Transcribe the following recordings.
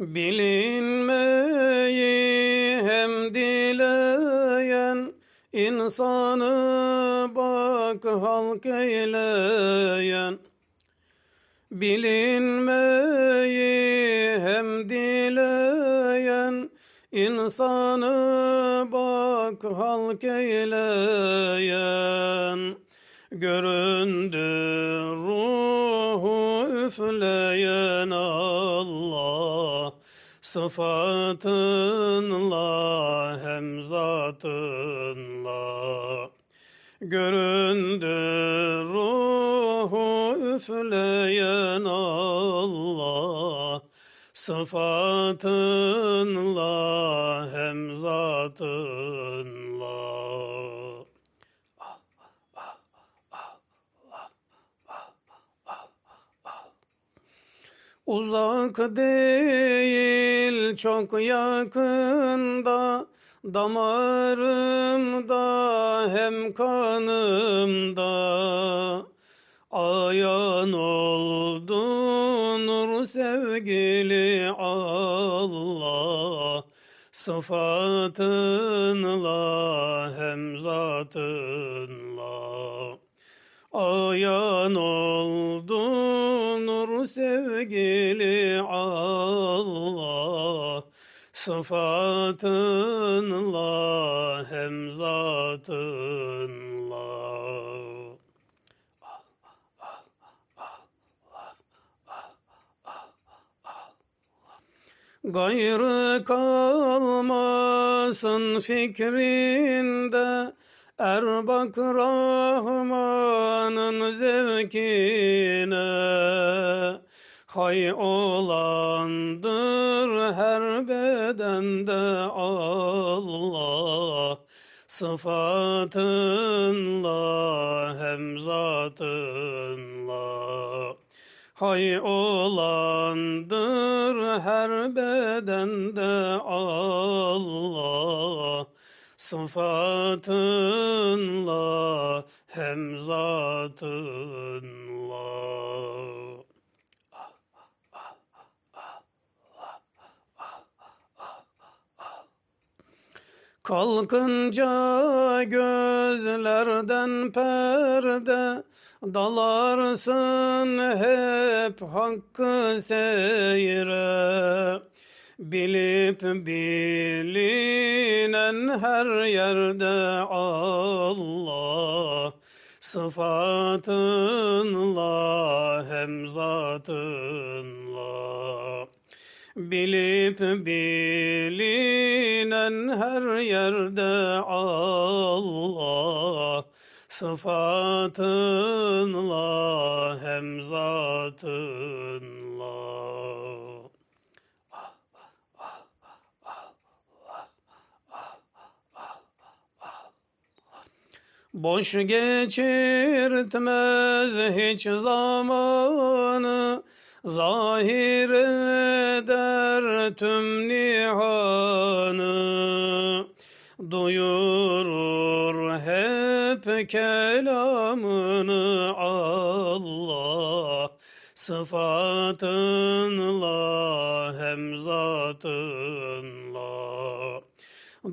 Bilinmeyi hem dileyen insanı bak halk eyleyen. Bilinmeyi hem dileyen insanı bak halk eyleyen. Göründü ruhu üfleyen Allah Sıfatınla hem zatınla. Göründü ruhu üfleyen Allah Sıfatınla hem zatınla Uzak değil çok yakında damarımda hem kanımda. Ayan oldu nur sevgili Allah sıfatınla hem zatınla Sıfatınla hem zatınla. Gayrı kalmasın fikrinde Erbak Rahman'ın zevkine Hay olandır her bedende Allah. Sıfatınla hem zatınla. Hay olandır her bedende Allah. Sıfatınla hem zatınla Kalkınca gözlerden perde Dalarsın hep hakkı seyre. Bilip bilinen her yerde Allah Sıfatınla hem zatınla Bilip bilinen her yerde Allah Sıfatınla hem zatınla. Boş geçirtmez hiç zamanı Zahir eder tüm nihanı Duyurur hep kelamını Allah. Sıfatınla hem zatınla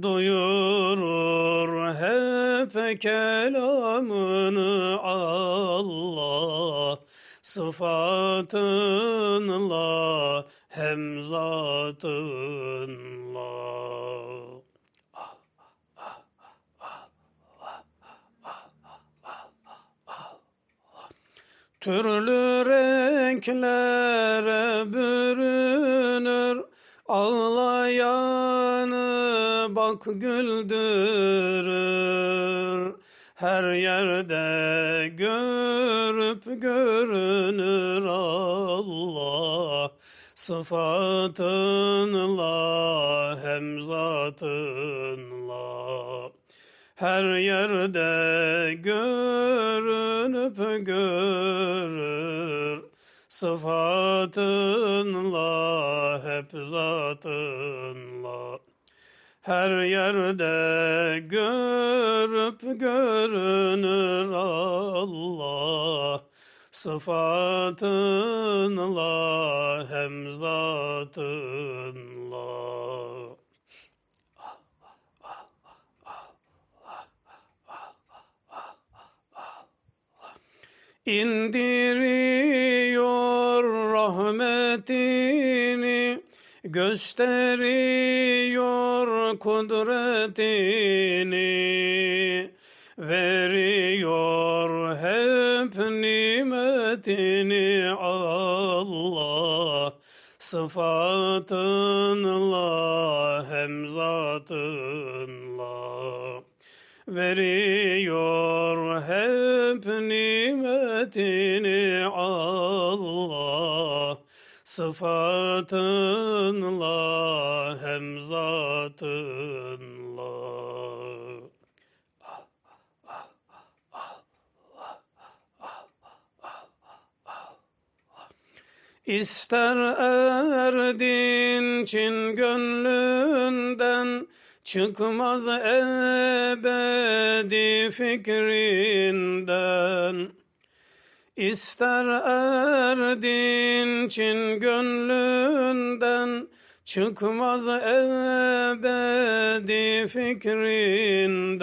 Duyurur hep kelamını Allah Sıfatınla hem zatınla. Türlü renklere bürünür Ağlayanı bak güldürür Her yerde görüp görünür Allah. Sıfatınla hem zatınla. Her yerde görünüp görür. Sıfatınla hep zatınla Her yerde görüp görünür Allah sıfatınla hem zatınla. indiriyor gösteriyor kudretini veriyor hep nimetini Allah. Sıfatınla hem zatınla veriyor hep nimetini Allah sıfatınla hem zatınla. İster erdin Çin gönlünden Çıkmaz ebedi fikrinden İster erdin Çin gönlünden Çıkmaz ebedi fikrinden.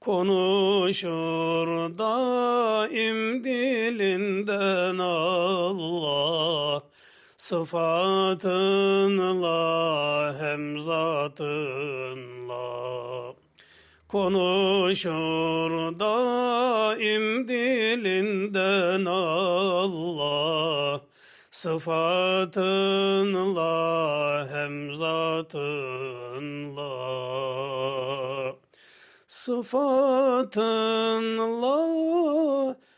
Konuşur daim dilinden Allah Sıfatınla hem zatınla. Konuşur daim dilinden Allah Sıfatınla hem zatınla. Sıfatınla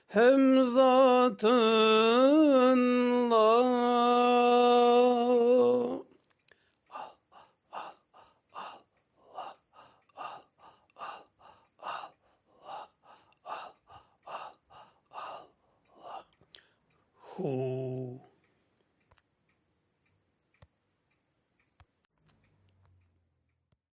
hem zatınla who